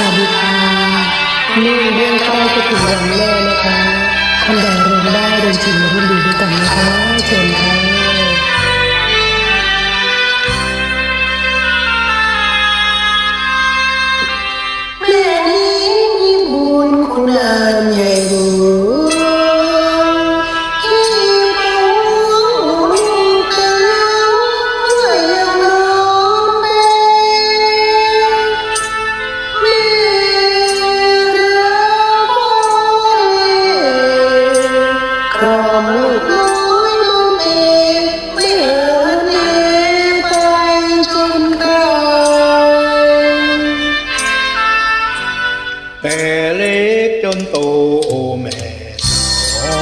วัสดีค่ะนี่เรื่องใกล้จะถึงวันแม่นะคะท่านใดเรียนได้เรียนจริงมาร่วมดูด้วยกันนะคะเชิญ แต่เล็กจนโตโอแม่สอ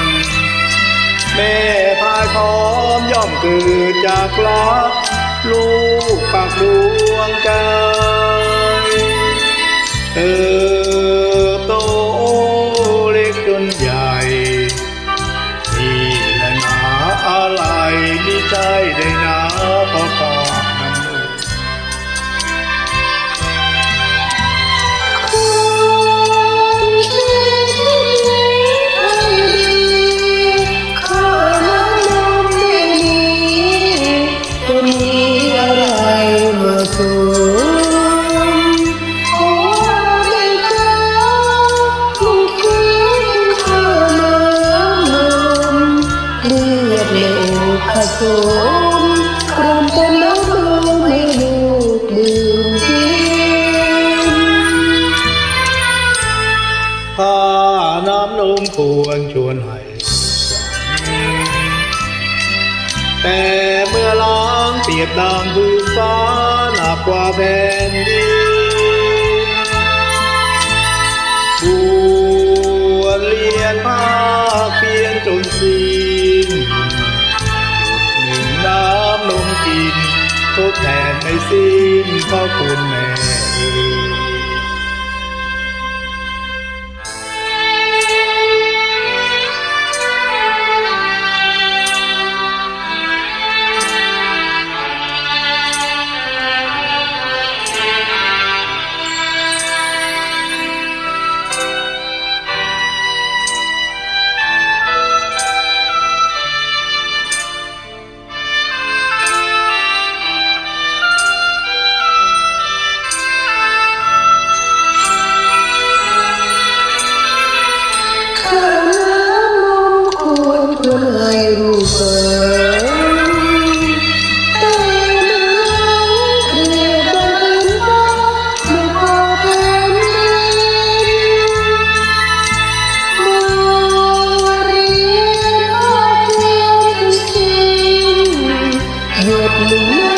นแม่พายพร้อมย่อมเกิดจากลาลูกปากดวงใจ ถ้าน้ำนมควรชวนให้แต่เมื่อล้างเปียกดังพื้นฟ้าหนักกว่าแผ่นดินชวนเรียนภาคเพียนจนสิ้นหยดหนึ่งน้ำนมกินทดแทนไม่สิ้นพระคุณแม่ Hãy subscribe